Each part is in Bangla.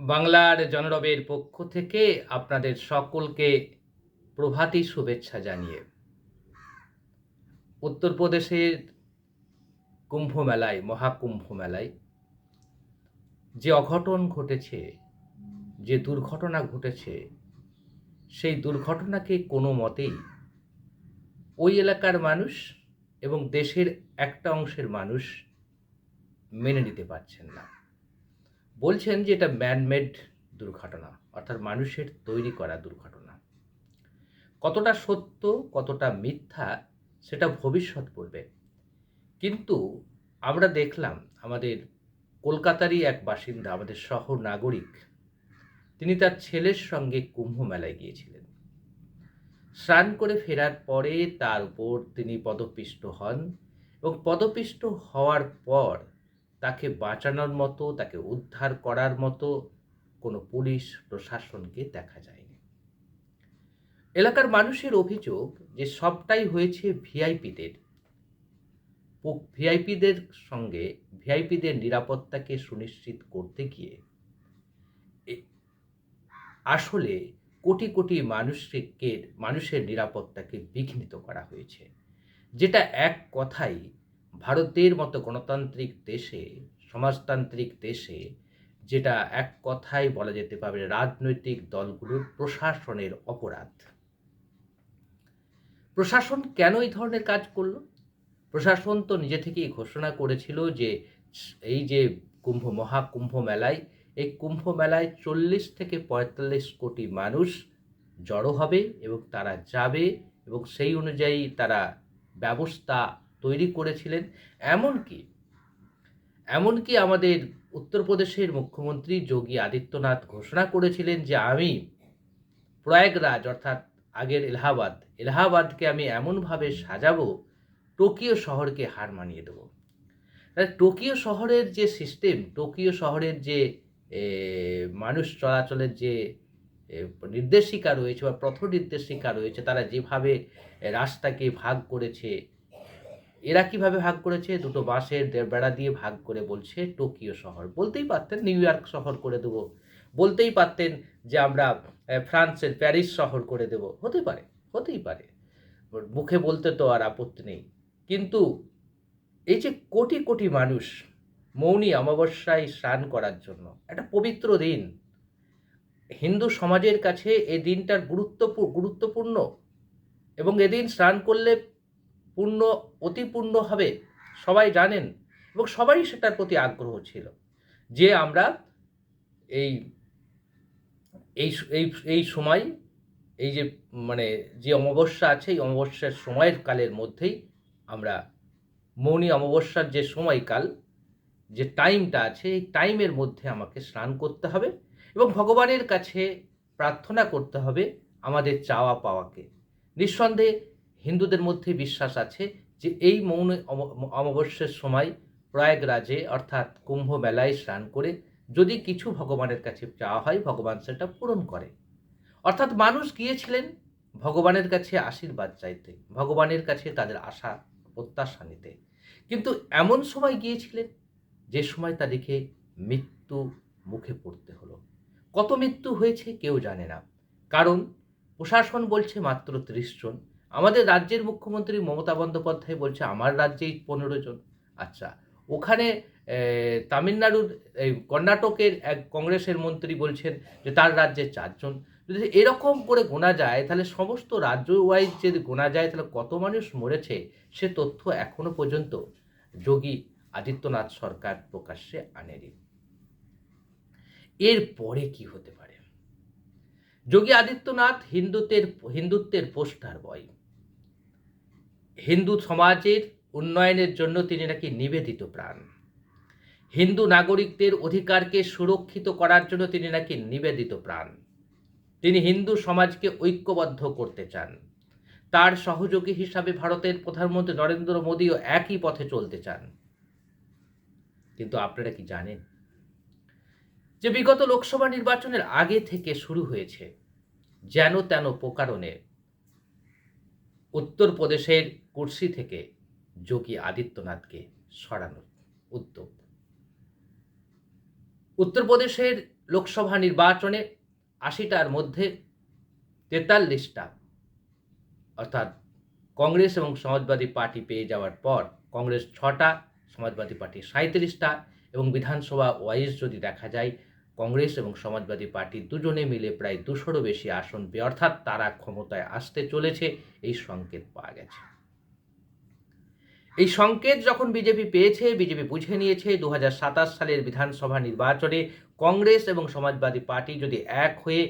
বাংলার জনরবের পক্ষ থেকে আপনাদের সকলকে প্রভাতী শুভেচ্ছা জানিয়ে উত্তরপ্রদেশের কুম্ভ মেলায় মহাকুম্ভ মেলায় যে অঘটন ঘটেছে, যে দুর্ঘটনা ঘটেছে, সেই দুর্ঘটনাকে কোনো মতেই ওই এলাকার মানুষ এবং দেশের একটা অংশের মানুষ মেনে নিতে পারছেন না। বলছেন যে এটা ম্যানমেড দুর্ঘটনা, অর্থাৎ মানুষের তৈরি করা দুর্ঘটনা। কতটা সত্য, কতটা মিথ্যা, সেটা ভবিষ্যৎ বলবে। কিন্তু আমরা দেখলাম আমাদের কলকাতারই এক বাসিন্দা, আমাদের শহর নাগরিক, তিনি তার ছেলের সঙ্গে কুম্ভ মেলায় গিয়েছিলেন। স্নান করে ফেরার পরে তার উপর তিনি পদপিষ্ট হন এবং পদপিষ্ট হওয়ার পর তাকে বাঁচানোর মতো, তাকে উদ্ধার করার মতো কোনো পুলিশ প্রশাসনকে দেখা যায়নি। এলাকার মানুষের অভিযোগ যে সবটাই হয়েছে ভিআইপিদের। ভিআইপিদের সঙ্গে ভিআইপিদের নিরাপত্তাকে সুনিশ্চিত করতে গিয়ে আসলে কোটি কোটি মানুষকে, মানুষের নিরাপত্তাকে বিঘ্নিত করা হয়েছে। যেটা এক কথাই ভারতের মতো গণতান্ত্রিক দেশে, সমাজতান্ত্রিক দেশে যেটা এক কথায় বলা যেতে পারে রাজনৈতিক দলগুলোর প্রশাসনের অপরাধ। প্রশাসন কেন এই ধরনের কাজ করল? প্রশাসন তো নিজে থেকেই ঘোষণা করেছিল যে এই যে কুম্ভ, মহাকুম্ভ মেলায়, এই কুম্ভ মেলায় চল্লিশ থেকে পঁয়তাল্লিশ কোটি মানুষ জড়ো হবে এবং তারা যাবে এবং সেই অনুযায়ী তারা ব্যবস্থা তৈরি করেছিলেন। এমনকি এমনকি আমাদের উত্তরপ্রদেশের মুখ্যমন্ত্রী যোগী আদিত্যনাথ ঘোষণা করেছিলেন যে, আমি প্রয়াগরাজ অর্থাৎ আগের এলাহাবাদ, এলাহাবাদকে আমি এমনভাবে সাজাবো, টোকিও শহরকে হার মানিয়ে দেবো। টোকিও শহরের যে সিস্টেম টোকিও শহরের যে মানুষ চলাচলের যে নির্দেশিকা রয়েছে বা পথ নির্দেশিকা রয়েছে, তারা যেভাবে রাস্তাকে ভাগ করেছে এরা কীভাবে ভাগ করেছে? দুটো বাঁশের বেড়া দিয়ে ভাগ করে বলছে টোকিও শহর। বলতেই পারতেন নিউ ইয়র্ক শহর করে দেবো। বলতেই পারতেন যে আমরা ফ্রান্সের প্যারিস শহর করে দেব। হতে পারে, হতেই পারে। মুখে বলতে তো আর আপত্তি নেই। কিন্তু এই যে কোটি কোটি মানুষ মৌনী অমাবস্যায় স্নান করার জন্য, একটা পবিত্র দিন। হিন্দু সমাজের কাছে এই দিনটার গুরুত্ব গুরুত্বপূর্ণ। এবং এদিন স্নান করলে পূর্ণ, অতি পূর্ণ হবে সবাই জানেন এবং সবারই সেটার প্রতি আগ্রহ ছিল যে আমরা এই এই এই এই সময়, এই যে মানে যে অমাবস্যা আছে, এই অমাবস্যার সময়ের কালের মধ্যেই আমরা মৌনী অমাবস্যার যে সময়কাল, যে টাইমটা আছে, এই টাইমের মধ্যে আমাকে স্নান করতে হবে এবং ভগবানের কাছে প্রার্থনা করতে হবে আমাদের চাওয়া পাওয়াকে নিঃসন্দেহে হিন্দুদের মধ্যে বিশ্বাস আছে যে এই মৌন অম- অমাবস্যার সময় প্রয়াগরাজে অর্থাৎ কুম্ভ মেলায় স্নান করে যদি কিছু ভগবানের কাছে চাওয়া হয়, ভগবান সেটা পূরণ করে। অর্থাৎ মানুষ গিয়েছিলেন ভগবানের কাছে আশীর্বাদ চাইতে, ভগবানের কাছে তাদের আশা, প্রত্যাশা নিতে। কিন্তু এমন সময় গিয়েছিলেন যে সময় তাদেরকে মৃত্যু মুখে পড়তে হলো। কত মৃত্যু হয়েছে কেউ জানে না। কারণ প্রশাসন বলছে মাত্র ত্রিশ জন আমাদের রাজ্যের মুখ্যমন্ত্রী মমতা বন্দ্যোপাধ্যায় বলছে, আমার রাজ্যেই পনেরো জন। আচ্ছা ওখানে তামিলনাড়ুর এই কর্ণাটকের এক কংগ্রেসের মন্ত্রী বলছেন যে, তার রাজ্যে চারজন যদি এরকম করে গোনা যায়, তাহলে সমস্ত রাজ্য ওয়াইজ যদি গোনা যায়, তাহলে কত মানুষ মরেছে, সে তথ্য এখনও পর্যন্ত যোগী আদিত্যনাথ সরকার প্রকাশ্যে আনেনি। এর পরে কি হতে পারে? যোগী আদিত্যনাথ হিন্দুত্বের হিন্দুত্বের পোস্টার বয়। হিন্দু সমাজের উন্নয়নের জন্য তিনি নাকি নিবেদিত প্রাণ। হিন্দু নাগরিকদের অধিকারকে সুরক্ষিত করার জন্য তিনি নাকি নিবেদিত প্রাণ। তিনি হিন্দু সমাজকে ঐক্যবদ্ধ করতে চান। তার সহযোগী হিসাবে ভারতের প্রধানমন্ত্রী নরেন্দ্র মোদীও একই পথে চলতে চান। কিন্তু আপনারা কি জানেন যে বিগত লোকসভা নির্বাচনের আগে থেকে শুরু হয়েছে যেন তেন প্রকারণে উত্তরপ্রদেশের কুর্সি থেকে যোগী আদিত্যনাথকে সরানোর উদ্যোগ। উত্তরপ্রদেশের লোকসভা নির্বাচনে আশিটার মধ্যে তেতাল্লিশটা, অর্থাৎ কংগ্রেস এবং সমাজবাদী পার্টি পেয়ে যাওয়ার পর কংগ্রেস ছটা, সমাজবাদী পার্টি সাঁত্রিশটা এবং বিধানসভা ওয়াইজ যদি দেখা যায়, কংগ্রেস এবং সমাজবাদী পার্টি দুজনে মিলে প্রায় দুশোরও বেশি আসন পেয়ে, অর্থাৎ তারা ক্ষমতায় আসতে চলেছে, এই সংকেত পাওয়া গেছে। এই সংকেত যখন বিজেপি পেয়েছে, বিজেপি বুঝে নিয়েছে দু হাজার সাতাশ সালের বিধানসভা নির্বাচনে কংগ্রেস এবং সমাজবাদী পার্টি যদি এক হয়ে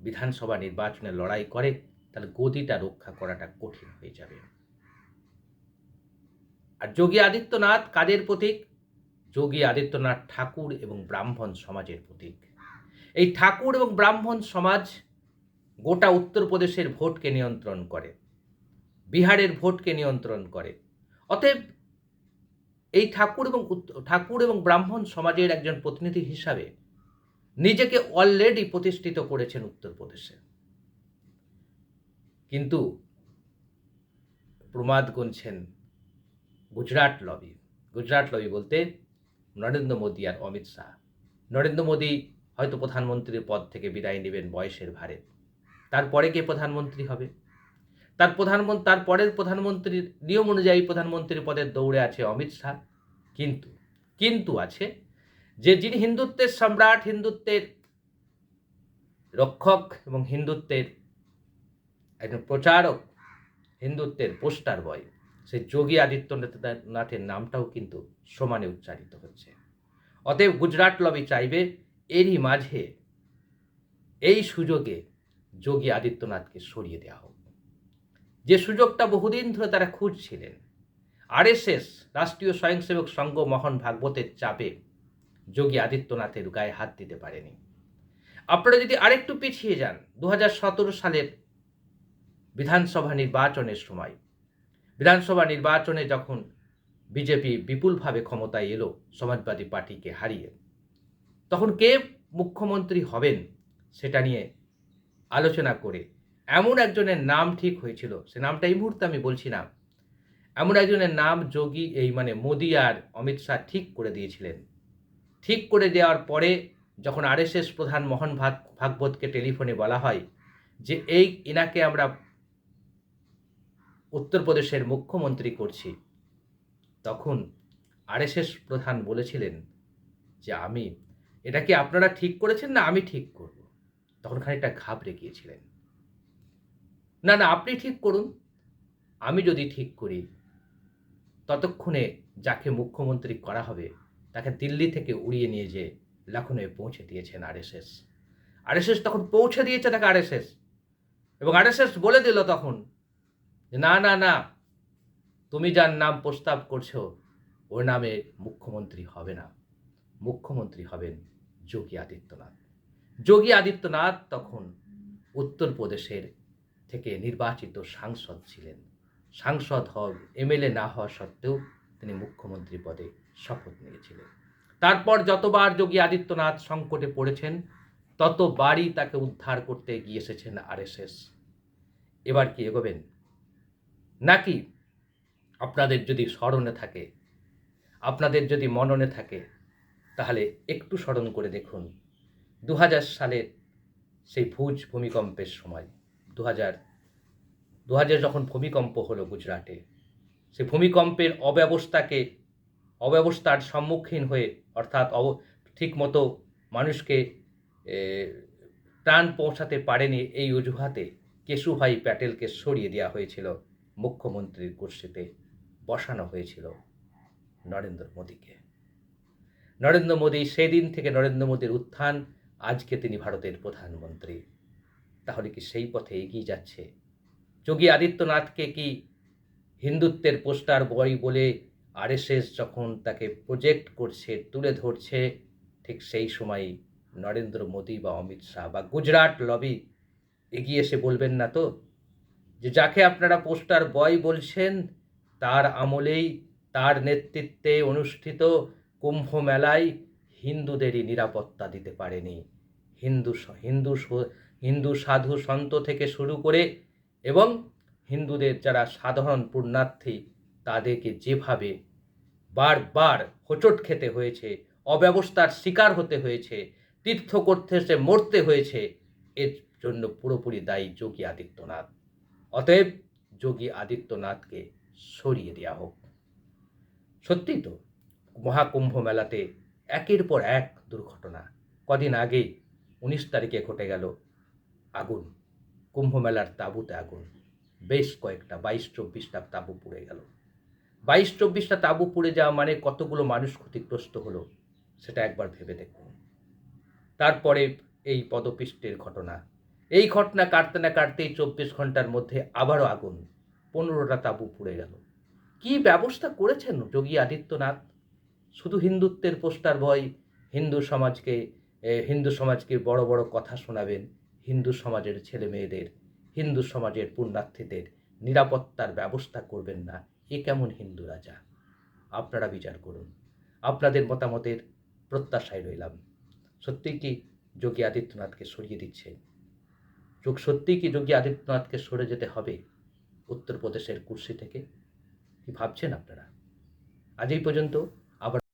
বিধানসভা নির্বাচনে লড়াই করে, তাহলে গদিটা রক্ষা করাটা কঠিন হয়ে যাবে। আর যোগী আদিত্যনাথ কাদের প্রতীক? যোগী আদিত্যনাথ ঠাকুর এবং ব্রাহ্মণ সমাজের প্রতীক। এই ঠাকুর এবং ব্রাহ্মণ সমাজ গোটা উত্তরপ্রদেশের ভোটকে নিয়ন্ত্রণ করে, বিহারের ভোটকে নিয়ন্ত্রণ করে। অতএব এই ঠাকুর এবং ঠাকুর এবং ব্রাহ্মণ সমাজের একজন প্রতিনিধি হিসাবে নিজেকে অলরেডি প্রতিষ্ঠিত করেছেন উত্তরপ্রদেশে। কিন্তু প্রমাদ গুনছেন গুজরাট লবি গুজরাট লবি বলতে নরেন্দ্র মোদী আর অমিত শাহ। নরেন্দ্র মোদী হয়তো প্রধানমন্ত্রীর পদ থেকে বিদায় নেবেন বয়সের ভারে। তারপরে কে প্রধানমন্ত্রী হবে? তার প্রধানমন্ত্রী তার পরের প্রধানমন্ত্রীর নিয়ম অনুযায়ী প্রধানমন্ত্রীর পদের দৌড়ে আছে অমিত শাহ। কিন্তু কিন্তু আছে যে যিনি হিন্দুত্বের সম্রাট, হিন্দুত্বের রক্ষক এবং হিন্দুত্বের একজন প্রচারক, হিন্দুত্বের পোস্টার বয়, সেই যোগী আদিত্যনাথের নামটাও কিন্তু সমানে উচ্চারিত হচ্ছে। অতএব গুজরাট লবি চাইবে, এরই মাঝে এই সুযোগে যোগী আদিত্যনাথকে সরিয়ে দেওয়া হোক। যে সুযোগটা বহুদিন ধরে তারা খুঁজছিলেন। আরএসএস, রাষ্ট্রীয় স্বয়ংসেবক সংঘ মোহন ভাগবতের চাপে যোগী আদিত্যনাথের গায়ে হাত দিতে পারেনি। আপনারা যদি আরেকটু পিছিয়ে যান দু হাজার সতেরো সালের বিধানসভা নির্বাচনের সময়, বিধানসভা নির্বাচনে যখন বিজেপি বিপুলভাবে ক্ষমতায় এলো সমাজবাদী পার্টিকে হারিয়ে, তখন কে মুখ্যমন্ত্রী হবেন সেটা নিয়ে আলোচনা করে এমন একজনের নাম ঠিক হয়েছিল, সে নামটা এই মুহূর্তে আমি বলছি না, এমন একজনের নাম যোগী এই মানে মোদি আর অমিত শাহ ঠিক করে দিয়েছিলেন। ঠিক করে দেওয়ার পরে যখন আরএসএস প্রধান মোহন ভাগ, ভাগবতকে টেলিফোনে বলা হয় যে, এই ইনাকে আমরা উত্তরপ্রদেশের মুখ্যমন্ত্রী করছি। তখন আরএসএস প্রধান বলেছিলেন যে, আমি, এটা কি আপনারা ঠিক করেছেন না আমি ঠিক করব? তখন খানিকটা ঘাবড়ে গিয়েছিলেন। না না, আপনি ঠিক করুন। আমি যদি ঠিক করি, ততক্ষণে যাকে মুখ্যমন্ত্রী করা হবে, তাকে দিল্লি থেকে উড়িয়ে নিয়ে যে লখনৌয়ে পৌঁছে দিয়েছেন আরএসএস। আরএসএস তখন পৌঁছে দিয়েছে তাকে আরএসএস। এবং আরএসএস বলে দিল তখন না না না, তুমি যার নাম প্রস্তাব করছ, ওর নামে মুখ্যমন্ত্রী হবে না। মুখ্যমন্ত্রী হবেন যোগী আদিত্যনাথ। যোগী আদিত্যনাথ তখন উত্তরপ্রদেশের থেকে নির্বাচিত সাংসদ ছিলেন। সাংসদ হওয়া, এমএলএ না হওয়া সত্ত্বেও তিনি মুখ্যমন্ত্রী পদে শপথ নিয়েছিলেন। তারপর যতবার যোগী আদিত্যনাথ সংকটে পড়েছেন, ততবারই তাকে উদ্ধার করতে এগিয়ে এসেছেন আরএসএস। এবার কি এগোবেন? নাকি আপনাদের যদি স্মরণে থাকে, আপনাদের যদি মননে থাকে, তাহলে একটু স্মরণ করে দেখুন। দু হাজার সালের সেই ভুজ ভূমিকম্পের সময়। দু হাজার দু হাজার যখন ভূমিকম্প হলো গুজরাটে সেই ভূমিকম্পের অব্যবস্থাকে অব্যবস্থার সম্মুখীন হয়ে অর্থাৎ অব ঠিকমতো মানুষকে এ, ত্রাণ পৌঁছাতে পারেনি এই অজুহাতে কেশুভাই প্যাটেলকে সরিয়ে দেওয়া হয়েছিল মুখ্যমন্ত্রীর কুর্সিতে বসানো হয়েছিল নরেন্দ্র মোদীকে। নরেন্দ্র মোদী সেদিন থেকে নরেন্দ্র মোদীর উত্থান আজকে তিনি ভারতের প্রধানমন্ত্রী। তাহলে কি সেই পথে এগিয়ে যাচ্ছে? যোগী আদিত্যনাথকে কি হিন্দুত্বের পোস্টার বয় বলে আরএসএস যখন তাকে প্রজেক্ট করছে, তুলে ধরছে, ঠিক সেই সময় নরেন্দ্র মোদী বা অমিত শাহ বা গুজরাট লবি এগিয়ে এসে বলবেন না তো? যে যাকে আপনারা পোস্টার বয় বলছেন, তার আমলেই তার নেতৃত্বে অনুষ্ঠিত কুম্ভ মেলায় হিন্দুদেরই নিরাপত্তা দিতে পারেনি। হিন্দু হিন্দু হিন্দু সাধু সন্ত থেকে শুরু করে এবং হিন্দুদের যারা সাধারণ পুণ্যার্থী, তাদেরকে যেভাবে বারবার হোঁচট খেতে হয়েছে, অব্যবস্থার শিকার হতে হয়েছে তীর্থ করতে সে মরতে হয়েছে, এর জন্য পুরোপুরি দায়ী যোগী আদিত্যনাথ। অতএব যোগী আদিত্যনাথকে সরিয়ে দেওয়া হোক। সত্যিই তো, মহাকুম্ভ মেলাতে একের পর এক দুর্ঘটনা। কদিন আগেই উনিশ তারিখে ঘটে গেল আগুন। কুম্ভ মেলার তাঁবুতে আগুন। বেশ কয়েকটা বাইশ চব্বিশটা তাঁবু পুড়ে গেল। বাইশ চব্বিশটা তাঁবু পুড়ে যাওয়া মানে কতগুলো মানুষ ক্ষতিগ্রস্ত হলো, সেটা একবার ভেবে দেখুন। তারপরে এই পদপিষ্টের ঘটনা। এই ঘটনা কাটতে না কাটতেই চব্বিশ ঘণ্টার মধ্যে আবারও আগুন। পনেরোটা তাঁবু পুড়ে গেল। কি ব্যবস্থা করেছেন যোগী আদিত্যনাথ? শুধু হিন্দুত্বের পোস্টার ভয় হিন্দু সমাজকে হিন্দু সমাজকে বড় বড় কথা শোনাবেন। হিন্দু সমাজের ছেলে মেয়েদের হিন্দু সমাজের পুণ্যার্থীদের নিরাপত্তার ব্যবস্থা করবেন না। এ কেমন হিন্দু রাজা? আপনারা বিচার করুন। আপনাদের মতামতের প্রত্যাশায় রইলাম। সত্যিই কি যোগী আদিত্যনাথকে সরিয়ে দিচ্ছেন যোগ সত্যিই কি যোগী আদিত্যনাথকে সরে যেতে হবে উত্তরপ্রদেশের কুর্সি থেকে? কি ভাবছেন আপনারা? আজ এই পর্যন্ত